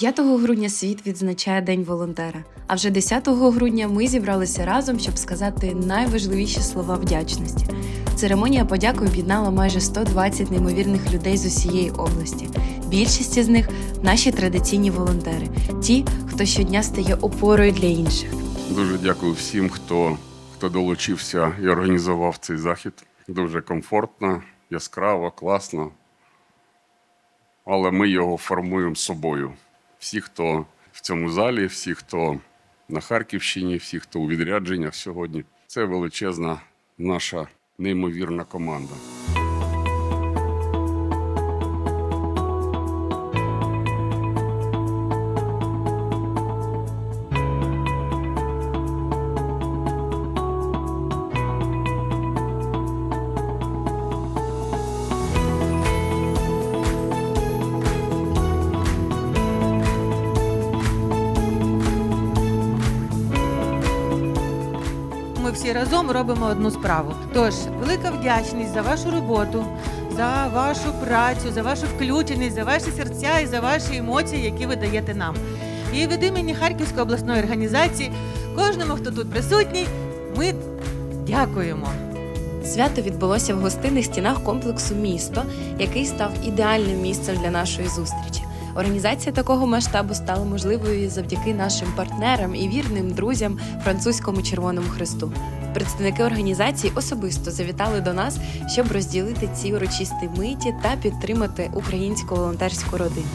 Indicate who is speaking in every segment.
Speaker 1: 5 грудня світ відзначає День волонтера. А вже 10 грудня ми зібралися разом, щоб сказати найважливіші слова вдячності. Церемонія подяки об'єднала майже 120 неймовірних людей з усієї області. Більшість з них наші традиційні волонтери, ті, хто щодня стає опорою для інших.
Speaker 2: Дуже дякую всім, хто, хто долучився і організував цей захід. Дуже комфортно, яскраво, класно. Але ми його формуємо собою. Всі, хто в цьому залі, всі, хто на Харківщині, всі, хто у відрядженнях сьогодні, це величезна наша неймовірна команда.
Speaker 3: Ми всі разом робимо одну справу. Тож, велика вдячність за вашу роботу, за вашу працю, за вашу включеність, за ваші серця і за ваші емоції, які ви даєте нам. І від імені Харківської обласної організації, кожному, хто тут присутній, ми дякуємо.
Speaker 1: Свято відбулося в гостинних стінах комплексу Місто, який став ідеальним місцем для нашої зустрічі. Організація такого масштабу стала можливою завдяки нашим партнерам і вірним друзям французькому Червоному Хресту. Представники організації особисто завітали до нас, щоб розділити ці урочисті миті та підтримати українську волонтерську родину.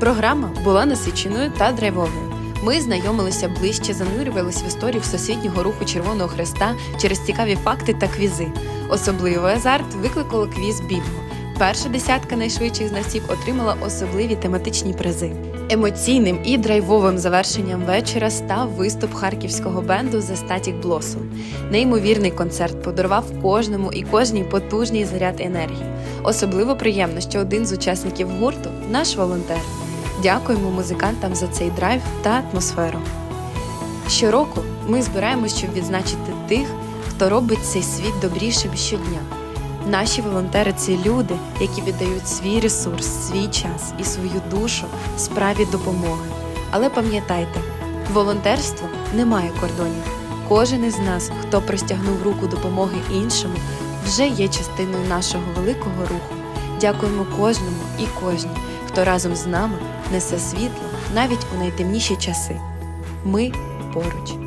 Speaker 1: Програма була насиченою та драйвовою. Ми знайомилися ближче, занурювалися в історію всесвітнього руху Червоного Хреста через цікаві факти та квізи. Особливий азарт викликало квіз Бінго. Перша десятка найшвидших знавців отримала особливі тематичні призи. Емоційним і драйвовим завершенням вечора став виступ харківського бенду The Static Blossom. Неймовірний концерт подарував кожному і кожній потужний заряд енергії. Особливо приємно, що один з учасників гурту наш волонтер. Дякуємо музикантам за цей драйв та атмосферу. Щороку ми збираємось, щоб відзначити тих, хто робить цей світ добрішим щодня. Наші волонтери це люди, які віддають свій ресурс, свій час і свою душу справі допомоги. Але пам'ятайте, волонтерство не має кордонів. Кожен із нас, хто простягнув руку допомоги іншому, вже є частиною нашого великого руху. Дякуємо кожному і кожній, хто разом з нами несе світло навіть у найтемніші часи. Ми поруч.